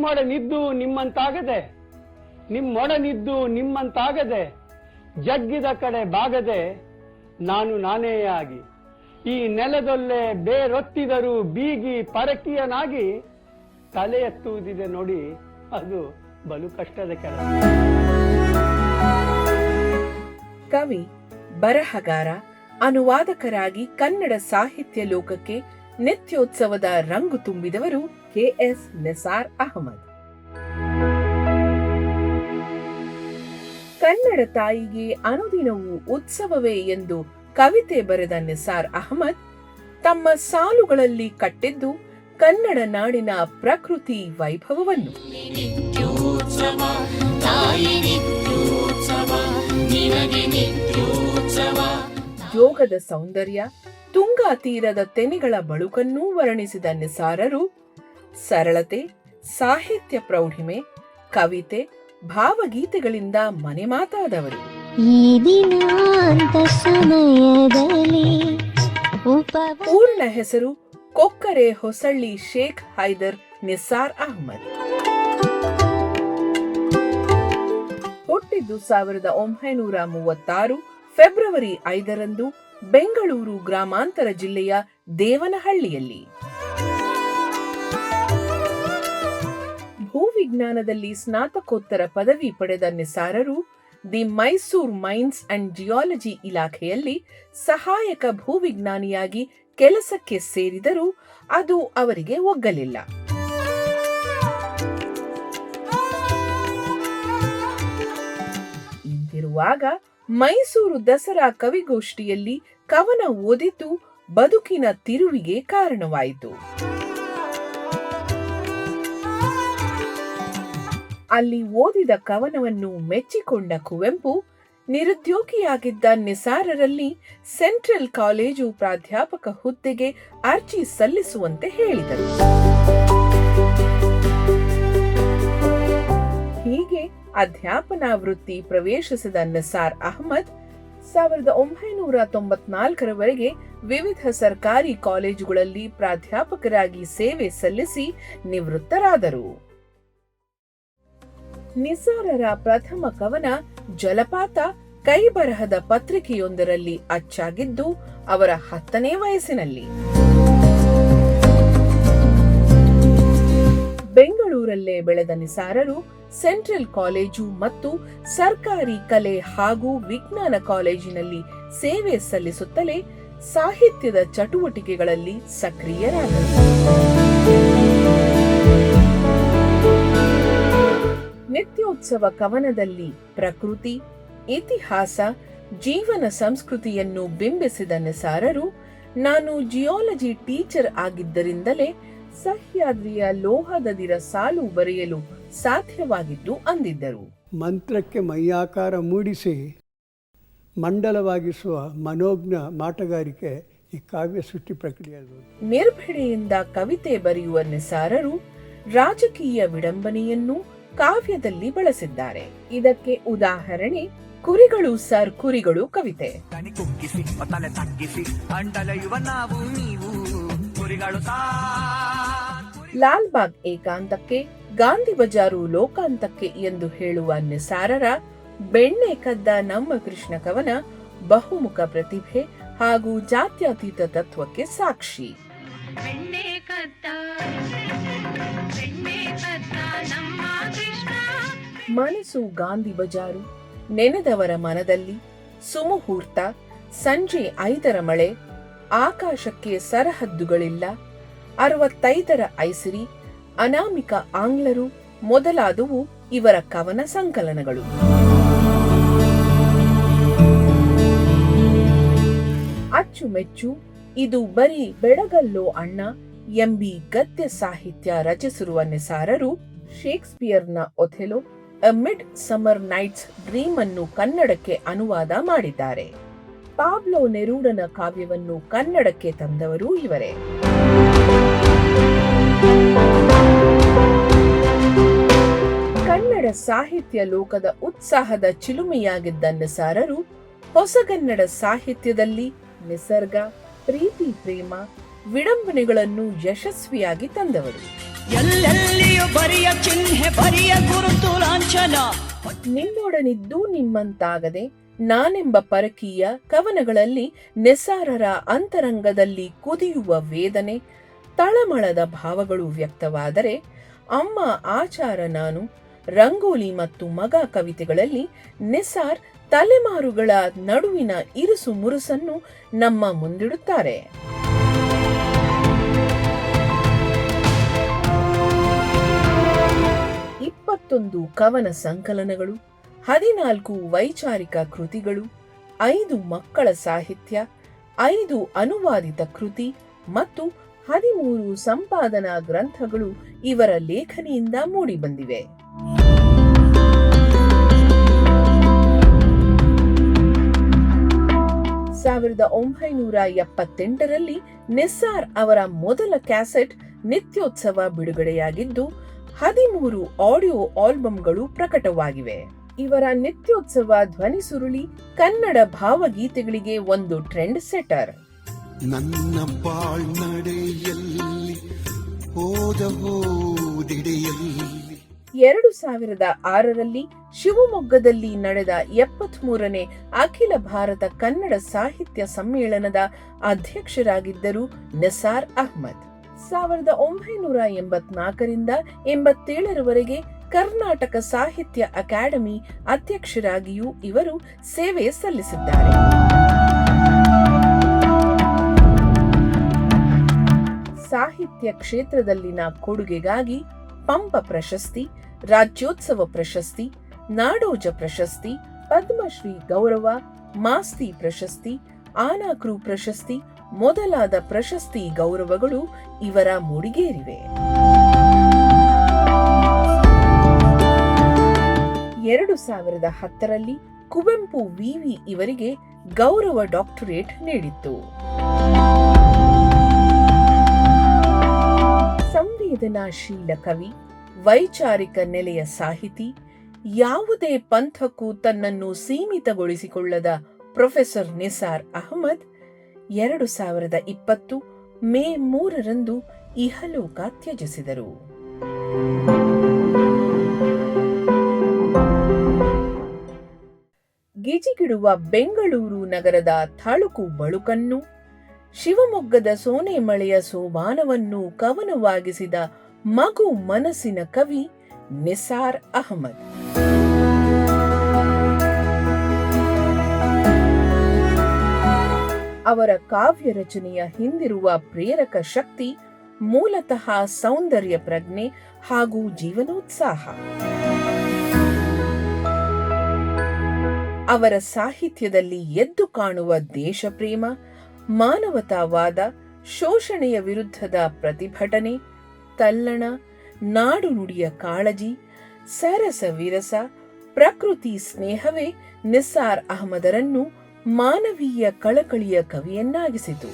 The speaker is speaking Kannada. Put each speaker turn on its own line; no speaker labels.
ನಿಮ್ಮೊಡನಿದ್ದು ನಿಮ್ಮಂತಾಗದೆ ನಿಮ್ಮೊಡನಿದ್ದು ನಿಮ್ಮಂತಾಗದೆ, ಜಗ್ಗಿದ ಕಡೆ ಬಾಗದೆ ನಾನು ನಾನೇ ಆಗಿ, ಈ ನೆಲದಲ್ಲೇ ಬೇರೊತ್ತಿದರೂ ಬೀಗಿ ಪರಕೀಯನಾಗಿ ತಲೆ ಎತ್ತುವುದಿದೆ ನೋಡಿ, ಅದು ಬಲು ಕಷ್ಟದ ಕೆಲಸ.
ಕವಿ ಬರಹಗಾರ, ಅನುವಾದಕರಾಗಿ ಕನ್ನಡ ಸಾಹಿತ್ಯ ಲೋಕಕ್ಕೆ ನಿತ್ಯೋತ್ಸವದ ರಂಗು ತುಂಬಿದವರು ಕೆಎಸ್ ನಿಸಾರ್ ಅಹಮದ್. ಕನ್ನಡ ತಾಯಿಗೆ ಅನುದಿನವೂ ಉತ್ಸವವೇ ಎಂದು ಕವಿತೆ ಬರೆದ ನಿಸಾರ್ ಅಹಮದ್ ತಮ್ಮ ಸಾಲುಗಳಲ್ಲಿ ಕಟ್ಟಿದ್ದು ಕನ್ನಡ ನಾಡಿನ ಪ್ರಕೃತಿ ವೈಭವವನ್ನು. ಯೋಗದ ಸೌಂದರ್ಯ ತುಂಗಾ ತೀರದ ತೆನೆಗಳ ಬಳುಕನ್ನೂ ವರ್ಣಿಸಿದ ನಿಸಾರರು ಸರಳತೆ ಸಾಹಿತ್ಯ ಪ್ರೌಢಿಮೆ ಕವಿತೆ ಭಾವಗೀತೆಗಳಿಂದ ಮನೆ ಮಾತಾದವರು.
ಈ ದಿನಾಂತ ಸಮಯದಲ್ಲಿ ಉಪವ
ಪೂರ್ಣ ಹೆಸರು ಕೊಕ್ಕರೆ ಹೊಸಳ್ಳಿ ಶೇಖ್ ಹೈದರ್ ನಿಸಾರ್ ಅಹಮದ್. ಹುಟ್ಟಿದ್ದು ಸಾವಿರದ ಒಂಬೈನೂರ ಮೂವತ್ತಾರು ಫೆಬ್ರವರಿ ಐದರಂದು ಬೆಂಗಳೂರು ಗ್ರಾಮಾಂತರ ಜಿಲ್ಲೆಯ ದೇವನಹಳ್ಳಿಯಲ್ಲಿ. ಭೂವಿಜ್ಞಾನದಲ್ಲಿ ಸ್ನಾತಕೋತ್ತರ ಪದವಿ ಪಡೆದ ನಿಸಾರರು, the Mysore mines and geology ಇಲಾಖೆಯಲ್ಲಿ ಸಹಾಯಕ ಭೂವಿಜ್ಞಾನಿಯಾಗಿ ಕೆಲಸಕ್ಕೆ ಸೇರಿದರೂ ಅದು ಅವರಿಗೆ ಒಗ್ಗಲಿಲ್ಲ. ಇಂತಿರುವಾಗ ಮೈಸೂರು ದಸರಾ ಕವಿಗೋಷ್ಠಿಯಲ್ಲಿ ಕವನ ಓದಿದ್ದು ಬದುಕಿನ ತಿರುವಿಗೆ ಕಾರಣವಾಯಿತು. ಅಲ್ಲಿ ಓದಿದ ಕವನವನ್ನು ಮೆಚ್ಚಿಕೊಂಡ ಕುವೆಂಪು, ನಿರುದ್ಯೋಗಿಯಾಗಿದ್ದ ನಿಸಾರರಲ್ಲಿ ಸೆಂಟ್ರಲ್ ಕಾಲೇಜು ಪ್ರಾಧ್ಯಾಪಕ ಹುದ್ದೆಗೆ ಅರ್ಜಿ ಸಲ್ಲಿಸುವಂತೆ ಹೇಳಿದರು. ಅಧ್ಯಾಪನಾ ವೃತ್ತಿ ಪ್ರವೇಶಿಸಿದ ನಿಸಾರ್ ಅಹಮದ್ ಸಾವಿರದ ಒಂಬೈನೂರ ತೊಂಬತ್ನಾಲ್ಕರವರೆಗೆ ವಿವಿಧ ಸರ್ಕಾರಿ ಕಾಲೇಜುಗಳಲ್ಲಿ ಪ್ರಾಧ್ಯಾಪಕರಾಗಿ ಸೇವೆ ಸಲ್ಲಿಸಿ ನಿವೃತ್ತರಾದರು. ನಿಸಾರರ ಪ್ರಥಮ ಕವನ ಜಲಪಾತ ಕೈಬರಹದ ಪತ್ರಿಕೆಯೊಂದರಲ್ಲಿ ಅಚ್ಚಾಗಿದ್ದು ಅವರ ಹತ್ತನೇ ವಯಸ್ಸಿನಲ್ಲಿ. ಬೆಂಗಳೂರಲ್ಲೇ ಬೆಳೆದ ನಿಸಾರರು ಸೆಂಟ್ರಲ್ ಕಾಲೇಜು ಮತ್ತು ಸರ್ಕಾರಿ ಕಲೆ ಹಾಗೂ ವಿಜ್ಞಾನ ಕಾಲೇಜಿನಲ್ಲಿ ಸೇವೆ ಸಲ್ಲಿಸುತ್ತಲೇ ಸಾಹಿತ್ಯದ ಚಟುವಟಿಕೆಗಳಲ್ಲಿ ಸಕ್ರಿಯರಾದರು. ನಿತ್ಯೋತ್ಸವ ಕವನದಲ್ಲಿ ಪ್ರಕೃತಿ, ಇತಿಹಾಸ, ಜೀವನ ಸಂಸ್ಕೃತಿಯನ್ನು ಬಿಂಬಿಸಿದ ನಿಸಾರರು ನಾನು ಜಿಯಾಲಜಿ ಟೀಚರ್ ಆಗಿದ್ದರಿಂದಲೇ ಸಹ್ಯಾದ್ರಿಯ ಲೋಹದದಿರ ಸಾಲು ಬರೆಯಲು ಸಾಧ್ಯವಾಗಿತ್ತು ಅಂದಿದ್ದರು.
ಮಂತ್ರಕ್ಕೆ ಮೈಯಾಕಾರ ಮೂಡಿಸಿ ಮಂಡಲವಾಗಿಸುವ ಮನೋಜ್ಞ ಮಾಟಗಾರಿಕೆ ಈ ಕಾವ್ಯ ಸೃಷ್ಟಿ ಪ್ರಕ್ರಿಯೆ
ನಿರ್ಭಡೆಯಿಂದ ಕವಿತೆ ಬರೆಯುವ ನಿಸಾರರು ರಾಜಕೀಯ ವಿಡಂಬನೆಯನ್ನು ಕಾವ್ಯದಲ್ಲಿ ಬಳಸಿದ್ದಾರೆ. ಇದಕ್ಕೆ ಉದಾಹರಣೆ ಕುರಿಗಳು ಸರ್ ಕುರಿಗಳು ಕವಿತೆ.
ತಲೆ ತಗ್ಗಿಸಿ ಅಂಡಲೆಯುವ ನಾವು ನೀವು
ಲಾಲ್ಬಾಗ್ ಏಕಾಂತಕ್ಕೆ ಗಾಂಧಿ ಬಜಾರು ಲೋಕಾಂತಕ್ಕೆ ಎಂದು ಹೇಳುವ ನಿಸಾರರ ಬೆಣ್ಣೆ ಕದ್ದ ನಮ್ಮ ಕೃಷ್ಣ ಕವನ ಬಹುಮುಖ ಪ್ರತಿಭೆ ಹಾಗೂ ಜಾತ್ಯತೀತ ತತ್ವಕ್ಕೆ ಸಾಕ್ಷಿ.
ಬೆಣ್ಣೆ ಕದ್ದ ಬೆಣ್ಣೆ ಕದ್ದ ನಮ್ಮ ಕೃಷ್ಣ.
ಮನಸ್ಸು ಗಾಂಧಿ ಬಜಾರು ನೆನೆದವರ ಮನದಲ್ಲಿ ಸುಮುಹೂರ್ತ ಸಂಜೆ ಐದರ ಮಳೆ ಆಕಾಶಕ್ಕೆ ಸರಹದ್ದುಗಳಿಲ್ಲ. ಅರವತ್ತೈದರ ಐಸಿರಿ, ಅನಾಮಿಕ ಆಂಗ್ಲರು ಮೊದಲಾದವು ಇವರ ಕವನ ಸಂಕಲನಗಳು. ಅಚ್ಚುಮೆಚ್ಚು, ಇದು ಬರೀ ಬೆಳಗಲ್ಲೋ ಅಣ್ಣ ಎಂಬಿ ಗದ್ಯ ಸಾಹಿತ್ಯ ರಚಿಸಿರುವ ನಿಸಾರರು ಶೇಕ್ಸ್ಪಿಯರ್ನ Othello a midsummer night's dream ಅನ್ನು ಕನ್ನಡಕ್ಕೆ ಅನುವಾದ ಮಾಡಿದ್ದಾರೆ. ಪಾಬ್ಲೋ ನೆರೂಡನ ಕಾವ್ಯವನ್ನು ಕನ್ನಡಕ್ಕೆ ತಂದವರು ಇವರೇ. ಕನ್ನಡ ಸಾಹಿತ್ಯ ಲೋಕದ ಉತ್ಸಾಹದ ಚಿಲುಮೆಯಾಗಿದ್ದ ನಿಸಾರರು ಹೊಸಗನ್ನಡ ಸಾಹಿತ್ಯದಲ್ಲಿ ನಿಸರ್ಗ ಪ್ರೀತಿ ಪ್ರೇಮ ವಿಡಂಬನೆಗಳನ್ನು ಯಶಸ್ವಿಯಾಗಿ ತಂದವರು.
ಎಲ್ಲೆಲ್ಲಿಯೂ ಬರಿಯ ಚಿಹ್ನೆ ಬರಿಯ ಗುರುತು ಲಾಂಛನ.
ನಿಮ್ಮೊಡನಿದ್ದೂ ನಿಮ್ಮಂತಾಗದೆ ನಾನೆಂಬ ಪರಕೀಯ ಕವನಗಳಲ್ಲಿ ನೆಸಾರರ ಅಂತರಂಗದಲ್ಲಿ ಕುದಿಯುವ ವೇದನೆ, ತಳಮಳದ ಭಾವಗಳು ವ್ಯಕ್ತವಾದರೆ ಅಮ್ಮ ಆಚಾರ ನಾನು, ರಂಗೋಲಿ ಮತ್ತು ಮಗ ಕವಿತೆಗಳಲ್ಲಿ ನೆಸಾರ್ ತಲೆಮಾರುಗಳ ನಡುವಿನ ಇರುಸು ಮುರುಸನ್ನು ನಮ್ಮ ಮುಂದಿಡುತ್ತಾರೆ. ಇಪ್ಪತ್ತೊಂದು ಕವನ ಸಂಕಲನಗಳು. ಹದಿನಾಲ್ಕು ವೈಚಾರಿಕ ಕೃತಿಗಳು, ಐದು ಮಕ್ಕಳ ಸಾಹಿತ್ಯ, ಐದು ಅನುವಾದಿತ ಕೃತಿ ಮತ್ತು ಹದಿಮೂರು ಸಂಪಾದನಾ ಗ್ರಂಥಗಳು ಇವರ ಲೇಖನಿಯಿಂದ ಮೂಡಿಬಂದಿವೆ. ಸಾವಿರದ ಒಂಬೈನೂರ ಎಪ್ಪತ್ತೆಂಟರಲ್ಲಿ ನಿಸ್ಸಾರ್ ಅವರ ಮೊದಲ ಕ್ಯಾಸೆಟ್ ನಿತ್ಯೋತ್ಸವ ಬಿಡುಗಡೆಯಾಗಿದ್ದು, ಹದಿಮೂರು ಆಡಿಯೋ ಆಲ್ಬಂಗಳು ಪ್ರಕಟವಾಗಿವೆ. ಇವರ ನಿತ್ಯೋತ್ಸವ ಧ್ವನಿ ಸುರುಳಿ ಕನ್ನಡ ಭಾವಗೀತೆಗಳಿಗೆ ಒಂದು ಟ್ರೆಂಡ್ ಸೆಟರ್
ನನ್ನ
ಎರಡು ಸಾವಿರದ ಆರರಲ್ಲಿ ಶಿವಮೊಗ್ಗದಲ್ಲಿ ನಡೆದ ಎಪ್ಪತ್ಮೂರನೇ ಅಖಿಲ ಭಾರತ ಕನ್ನಡ ಸಾಹಿತ್ಯ ಸಮ್ಮೇಳನದ ಅಧ್ಯಕ್ಷರಾಗಿದ್ದರು ನಿಸಾರ್ ಅಹ್ಮದ್. ಸಾವಿರದ ಒಂಬೈನೂರ ಎಂಬತ್ನಾಲ್ಕರಿಂದ ಎಂಬತ್ತೇಳರವರೆಗೆ ಕರ್ನಾಟಕ ಸಾಹಿತ್ಯ ಅಕಾಡೆಮಿ ಅಧ್ಯಕ್ಷರಾಗಿಯೂ ಇವರು ಸೇವೆ ಸಲ್ಲಿಸಿದ್ದಾರೆ. ಸಾಹಿತ್ಯ ಕ್ಷೇತ್ರದಲ್ಲಿನ ಕೊಡುಗೆಗಾಗಿ ಪಂಪ ಪ್ರಶಸ್ತಿ, ರಾಜ್ಯೋತ್ಸವ ಪ್ರಶಸ್ತಿ, ನಾಡೋಜ ಪ್ರಶಸ್ತಿ, ಪದ್ಮಶ್ರೀ ಗೌರವ, ಮಾಸ್ತಿ ಪ್ರಶಸ್ತಿ ಆನಾಕ್ರೂ ಪ್ರಶಸ್ತಿ ಮೊದಲಾದ ಪ್ರಶಸ್ತಿ ಗೌರವಗಳು ಇವರ ಮುಡಿಗೇರಿವೆ. ಎರಡು ಸಾವಿರದ ಹತ್ತರಲ್ಲಿ ಕುವೆಂಪು ವಿವಿ ಇವರಿಗೆ ಗೌರವ ಡಾಕ್ಟರೇಟ್ ನೀಡಿತ್ತು. ಸಂವೇದನಾಶೀಲ ಕವಿ, ವೈಚಾರಿಕ ನೆಲೆಯ ಸಾಹಿತಿ, ಯಾವುದೇ ಪಂಥಕ್ಕೂ ತನ್ನನ್ನು ಸೀಮಿತಗೊಳಿಸಿಕೊಳ್ಳದ ಪ್ರೊಫೆಸರ್ ನಿಸಾರ್ ಅಹಮದ್, ಎರಡು ಸಾವಿರದ ಇಪ್ಪತ್ತು ಮೇ ಮೂರರಂದು ಇಹಲೋಕ ತ್ಯಜಿಸಿದರು. ಗಿಜಿಗಿಡುವ ಬೆಂಗಳೂರು ನಗರದ ಥಳುಕು ಬಳುಕನ್ನು, ಶಿವಮೊಗ್ಗದ ಸೋನೆ ಮಳೆಯ ಸೋಬಾನವನ್ನು ಕವನವಾಗಿಸಿದ ಮಗು ಮನಸ್ಸಿನ ಕವಿ ನಿಸಾರ್ ಅಹಮದ್. ಅವರ ಕಾವ್ಯ ರಚನೆಯ ಹಿಂದಿರುವ ಪ್ರೇರಕ ಶಕ್ತಿ ಮೂಲತಃ ಸೌಂದರ್ಯ ಪ್ರಜ್ಞೆ ಹಾಗೂ ಜೀವನೋತ್ಸಾಹ. ಅವರ ಸಾಹಿತ್ಯದಲ್ಲಿ ಎದ್ದು ಕಾಣುವ ದೇಶಪ್ರೇಮ, ಮಾನವತಾವಾದ, ಶೋಷಣೆಯ ವಿರುದ್ಧದ ಪ್ರತಿಭಟನೆ, ತಲ್ಲಣ, ನಾಡು ನುಡಿಯ ಕಾಳಜಿ, ಸರಸ ವಿರಸ, ಪ್ರಕೃತಿ ಸ್ನೇಹವೇ ನಿಸ್ಸಾರ್ ಅಹಮದರನ್ನು ಮಾನವೀಯ ಕಳಕಳಿಯ ಕವಿಯನ್ನಾಗಿಸಿತು.